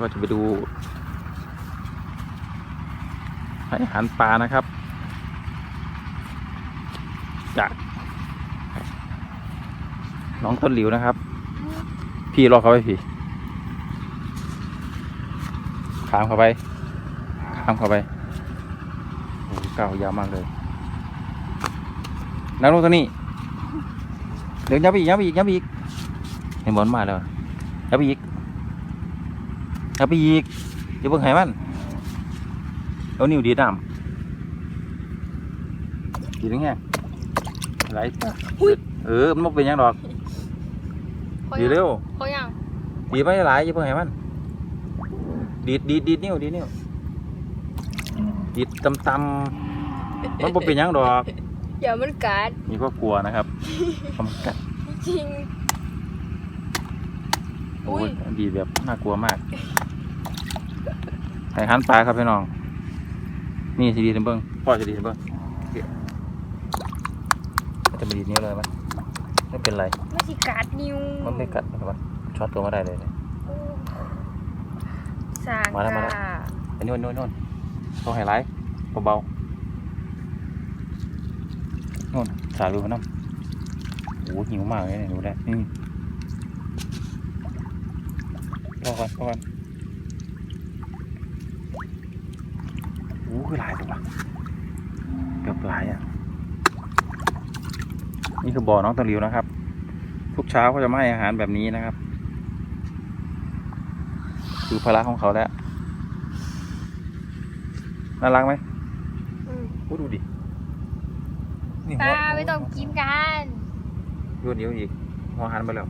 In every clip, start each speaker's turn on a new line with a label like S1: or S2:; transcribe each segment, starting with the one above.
S1: ก็จะไปดูให้อาหารปลานะครับ จากน้องต้นหลิวนะครับ พี่รอเขาไปพี่ขามเข้าไปขามเข้าไปโอ้โหก้ายาวมากเลยนั่งลงตรงนี้เดี๋ยวยับอีกยับอีกยับอีกเห็นบอลมาแล้วยับอีก ยับไปอีกอย่าเพิ่งให้มันเอานิ้วดีดน้ำดีดแห้งๆไหลปะเออมันบ่เป็นหยังดอกดีเร็ว
S2: เขายัง
S1: ดีไปหลายอย่าเพิ่งให้มันดีดดีดดีดนิ้วดีดนิ้วดีดตำตำๆมันบ่เป็นหยังดอก
S2: อย่ามันกัด
S1: นี่ก็กลัวนะครับทำกัด
S2: จริง
S1: โอ้ย
S2: อุ้ย
S1: ดีดแบบน่ากลัวมาก ไข่หันปลาครับพี่น้อง นี่สิดีดเบิ้งพ่อจะดีดเบิ้งเดี๋ยวจะมาดีดนิ้วเลยไหมไม่เป็นไร
S2: ไม่สิกัดนิ้ว
S1: มันไม่กัดนะครับช็อตตัวมาได้เลยเนี่ย
S2: สาง
S1: มาแล้วมาแล้ว
S2: กะ
S1: อันนี้โน่นโน่นต้องไฮไลท์เบาๆโน่นสาลูน้ำโอ้โหหิวมากเลยเนี่ยดูได้นี่รอก่อนรอก่อน อ้โหคือหลายตัววะเกือบหลายอะ นี่คือบ่อน้องตะหลิวนะครับ ทุกเช้าเขาจะมาให้อาหารแบบนี้นะครับ คือภาระของเขาแล้ว น่ารักไหม
S2: อืม
S1: โอ้ดูดินี่
S2: ป
S1: หัว
S2: ลาไม่ต้องกินกัน
S1: โยนเดียวอีก หัวหันไปแล้ว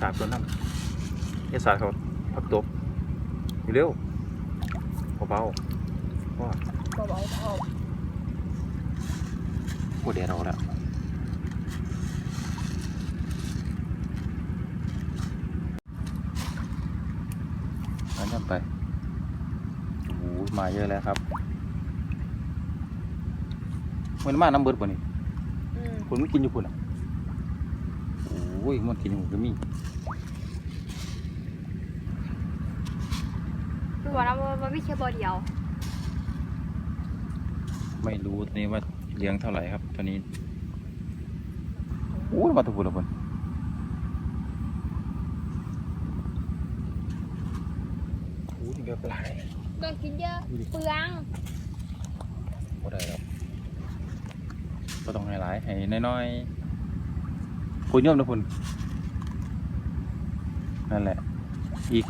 S1: สาดตัวน้ำนี่สาดเขาพักตบเร็ว เบาๆว้า
S2: เบาๆพอ
S1: โคตรเดดเราแล้วนั่นยันไปโอ้โหมาเยอะแล้วครับมันมาน้ำเบิดป่ะนี่
S2: อืม
S1: คุณไม่กินอยู่คุณอะโอ้ยมันกินอยู่ก็มี
S2: คือว่าเรามันไม่ใช่บ่อเดียว
S1: ไม่รู้ตอนนี้ว่าเลี้ยงเท่าไหร่ครับตอนนี้โอ้ยมาตุบุละคนโอ้ยเดือบหลาย
S2: ต้องกินเยอะ
S1: ดูดิ
S2: เปลือง
S1: ก็ได้แล้วก็ต้องให้หลายให้น้อยๆคุณย่อมนะคุณนั่นแหละอีก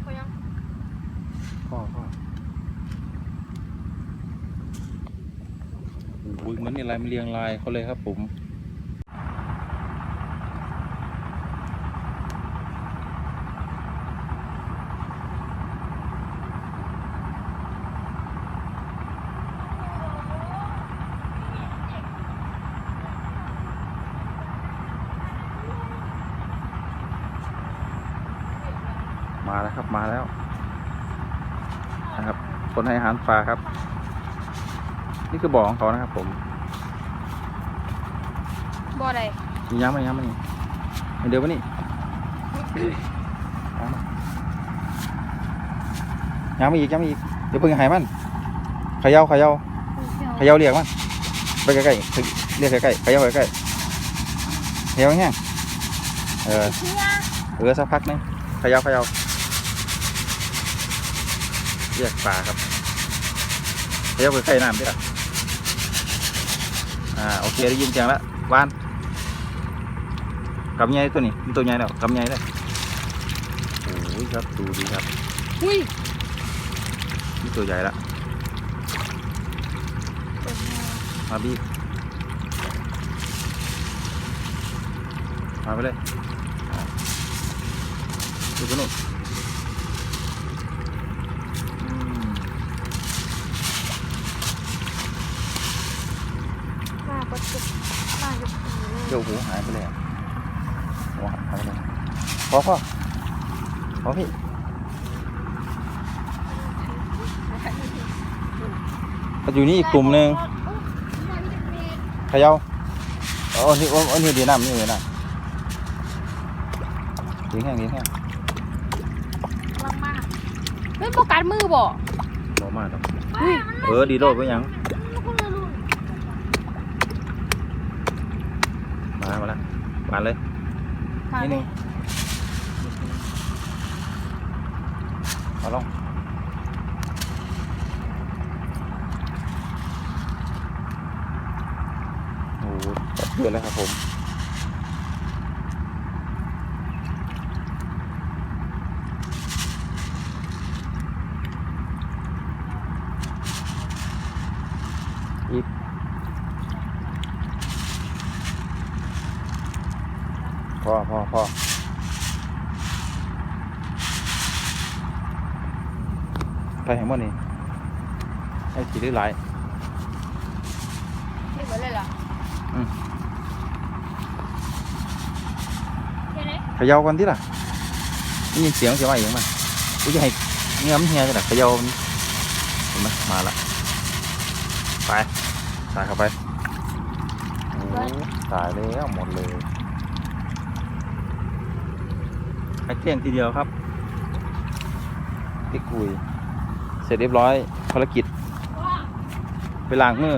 S2: เขายัง
S1: พ่อพ่อ โอ้ยเหมือนอะไรมันเรียงลายเขาเลยครับผมมาแล้วครับมาแล้วนะครับคนให้อาหารปลาครับ นี่คือบ่อของเขานะครับผม
S2: บ่อใด
S1: มีย้ำไหมย้ำไหมนี่เดี๋ยวมานี่ย้ำมาย้ำมาอีกย้ำมาอีกเดี๋ยวเพิ่งใหายมันเขย่าเขย่าเขย่าเรียกมันไปใกล้ๆเรียกใกล้ๆเขย่าใกล้ๆเขย่าแห้งเออ
S2: เชี่ย
S1: เออสักพักหนึงเขย่าเขย่าเรียกปลาครับเขย่าใกล้ๆน้ำด้วย อ่าโอเคได้ยินเสียงแล้ววานกำใหญ่ตัวนี้มันตัวใหญ่แล้วกำใหญ่เลยโอ้ยครับดูดีครับ
S2: อุ้ย
S1: นี่ตัวใหญ่ละมาบีบมาไปเลยอ่าดูกันนู่นอื
S2: กกว่าจุดมากกว่าผีเลย
S1: เดี๋ยวหูหายไปเลยอะหัวหายไปเลยพอพอพอพี่ก็อยู่นี่อีกกลุ่มหนึ่งเขย่าเอาอันนี้อันนี้ดีน้ำนี่เลยนะยิงแห้งยิงแห้ง
S2: ลังมากเฮ้ยโฟกัสมือบ่
S1: บ่มากหรอก
S2: อุ้ย
S1: เออดีโดดไปยัง มามาแล้วมาเลย
S2: มา
S1: นี่
S2: เล
S1: นี่
S2: ย
S1: เอาลงโอ้โหจัดเดือนแล้วครับผม อพอพอไปเห็นมั้นี่ให้สีได้หลาย
S2: นี่เหมือนเลยเหรอ
S1: อืม
S2: เห็นไหม
S1: เขย่ากันที่ล่ะได้ยินเสียงเสียงอะไรอย่างมั้ยกูจะให้เงี้ยมันเฮียจะหนักเขย่ามันเห็นไหมมาละไปตายเข้าไปโอ้ตายแล้วหมดเลย ไปเที่ยงทีเดียวครับพี่กุยเสร็จเรียบร้อยภารกิจ ไปล้างมือ